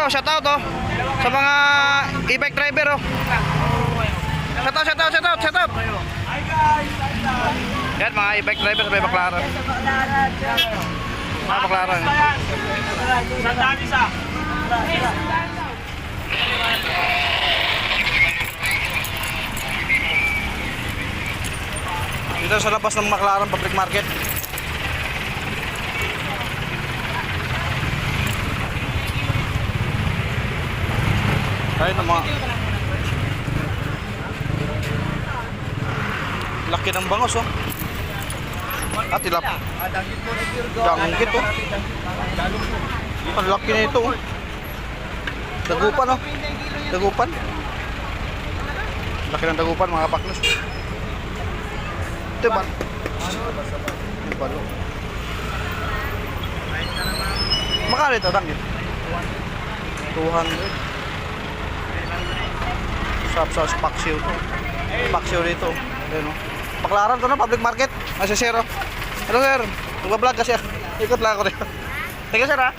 Hello, shout out oh. Sa mga e-bike driver oh. Shout out, shout out, shout out, shout out. Yan mga e-bike driver sa may Baclaran. Mga Baclaran. Sandaan isa. Dito sa labas ng Baclaran Public Market. Ayun ang mga Laki ng bangos oh. At tilap. Danggit oh. Ang laki na ito oh. Dagupan oh. Dagupan. Laki ng dagupan mga kapaknos. Ito ba? Yung balo. Makano ito, danggit? 200. Sa sa Paxio to. Paxio dito. Ayun oh. Baklaran to na public market. Si Sir. oh. Hello sir. Nagba-vlog kasi. ako. Ikot lang ako dito. Teka sir ha.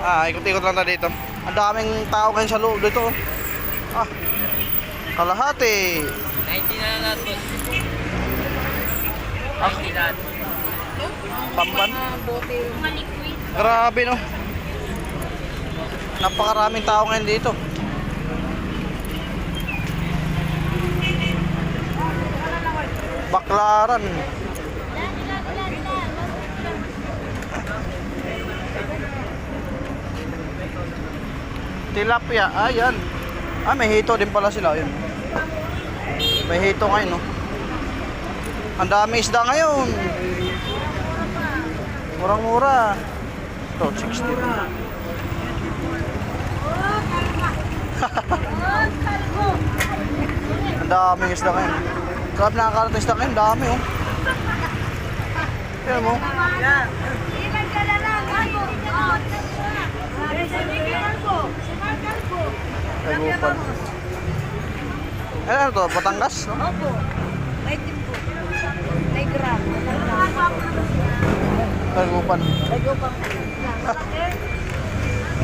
Ah, ikot-ikot lang tayo dito. Ang daming tao ngayon sa loob dito. Ah. Kalahati. 90 na lahat po. Ah, 90 lahat. pamban. Grabe no. Napakaraming tao ngayon dito. Baklaran. Tilapia, ayan. Ah, may hito din pala sila, yun. May hito ngayon, no. Ang dami isda ngayon. Murang-mura. Ito, 60. Ang daming isda ngayon. Grabe nakakarating isda ngayon, dami oh. Tignan mo. Tagupan. Eh, ano to? Batangas? No? Opo. May timpo. May gram. Tagupan. Bago pa.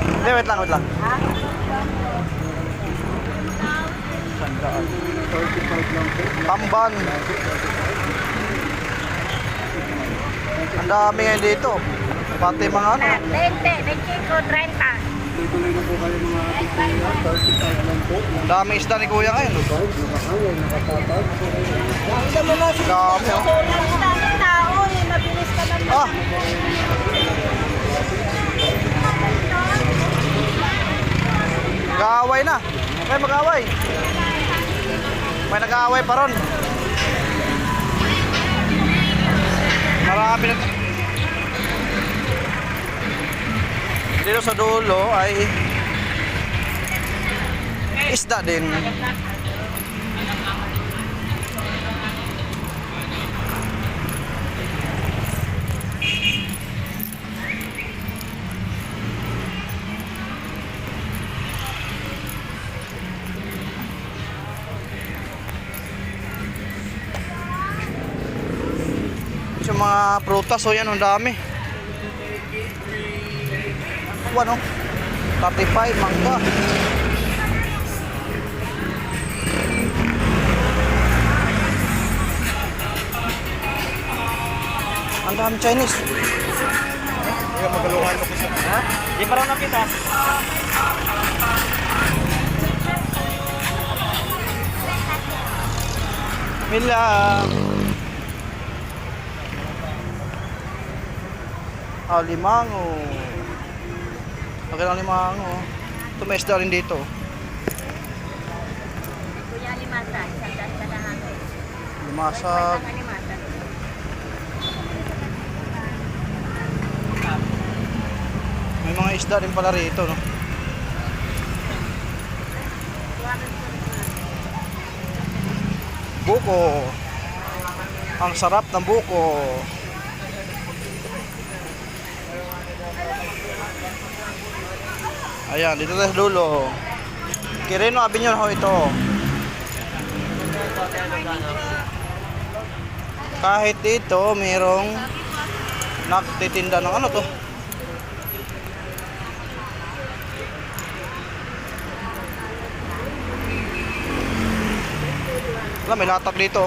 Hindi, wait lang, wait lang. Ha? Tamban. Ang dami ngayon dito. Pati mga ano. 20, 25, 30. Ang dami isda ni Kuya ngayon. Dami oh. Ang daming tao eh. Mabilis ka naman. Ah! Nag-aaway na. May mag-aaway. May nag-aaway pa ron. Marami na. Dito sa dulo ay isda din. Prutas, o yan, ang dami. Ano? 35, mangga. Ang dami Chinese. Kaya magaluhan mo kasi. Ha? Di pa raw nakita. Mila. Ah, limango. Laki ng limango. Tumesda rin dito. Kuya Limasa. Isang daan ka na hangin. Limasa. May mga isda rin pala rito, no? Buko. Ang sarap ng buko. Ayan, dito tayo dulo. Kireno Avenue ho ito. Kahit dito, mayroong nagtitinda ng ano to. Wala, may latak dito.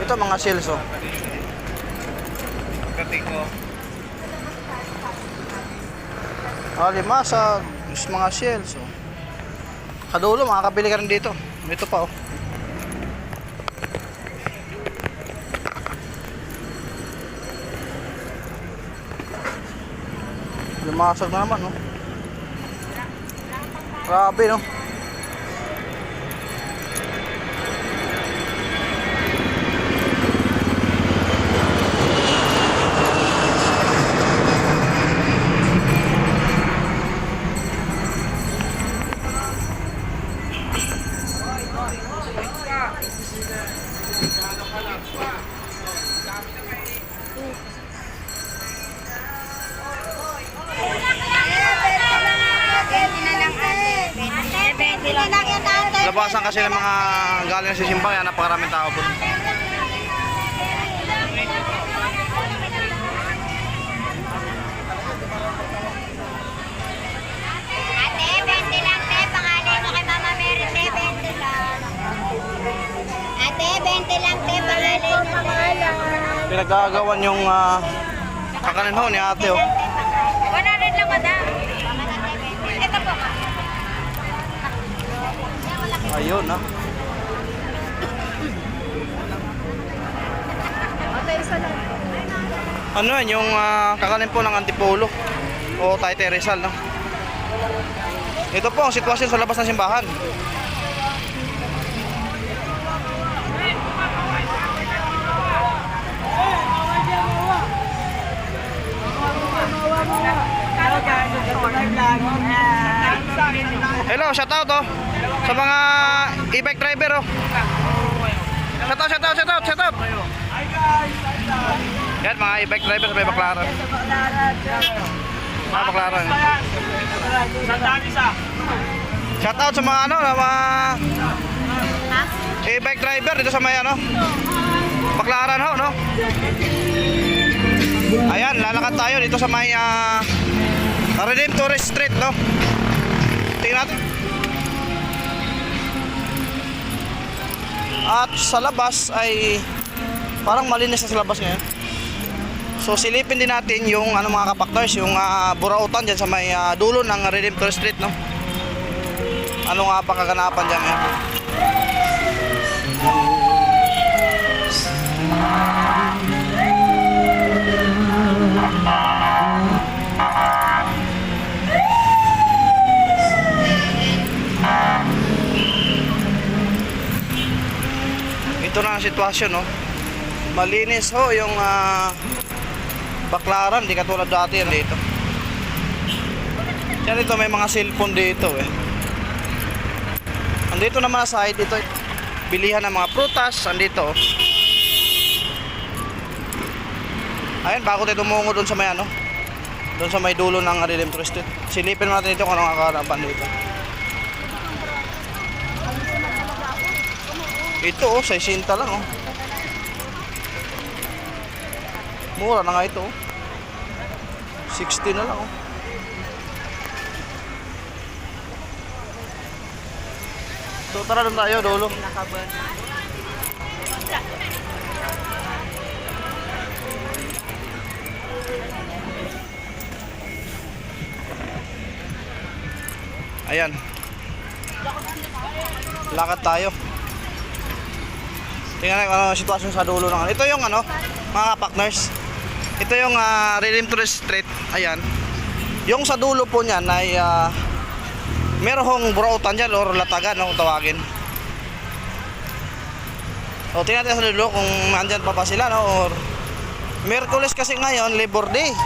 Ito mga sales, oh. Pagdating ko, Alimasag, is mga shells, oh. Kadulo, makakabili ka rin dito. Ito pa, oh. Limasag na naman, no? Grabe, no? Labasan kasi ng mga galing sa simbahan, kaya napakaraming tao po. Ate, 20 lang, te. Pangalan mo kay Mama Mary, te. 20 lang. Ate, 20 lang, te. Pangalan mo, te. Pinagagawan yung uh, kakanin ho ni ate, oh. 100 lang, madam. Ito po. Ayun, ah. Ate, isa lang. Ano yan, yung ah, kakanin po ng Antipolo o Taytay Rizal, no? Ito po ang sitwasyon sa labas ng simbahan. Hello, shout out oh. Sa mga e-bike driver oh. Shout out, shout out, shout out, shout out. Yan mga e-bike driver sa may baklaran. Mga baklaran. Shout out sa mga ano, na mga e-bike driver dito sa may ano. Baklaran ho, no? Ayan, lalakad tayo dito sa may uh, Redeem Street, no? Tingnan natin. At sa labas ay parang malinis na sa labas ngayon. So silipin din natin yung ano mga kapaktors, yung uh, burautan diyan sa may ah, dulo ng Redemptor Street, no. Ano nga pa kaganapan diyan ngayon? Ang sitwasyon, no. Malinis ho yung ah, baklaran, di katulad dati yan dito. Yan dito may mga cellphone dito eh. Andito naman sa side dito, bilihan ng mga prutas, andito. Ayun, bago tayo tumungo doon sa may ano, doon sa may dulo ng Redemptor Street. Silipin natin dito kung anong kakarapan dito. Ito oh, 60 lang oh. Mura na nga ito oh. 60 na lang oh. So tara doon tayo, dolo. Ayan. Lakad tayo. Tingnan natin ano sitwasyon sa dulo ng. Ito yung ano, mga partners. Ito yung uh, Redemptor Street. Ayan. Yung sa dulo po niyan ay uh, merong burautan dyan or latagan no, tawagin. O tingnan natin sa dulo kung nandyan pa ba sila no or Merkules kasi ngayon, Labor Day.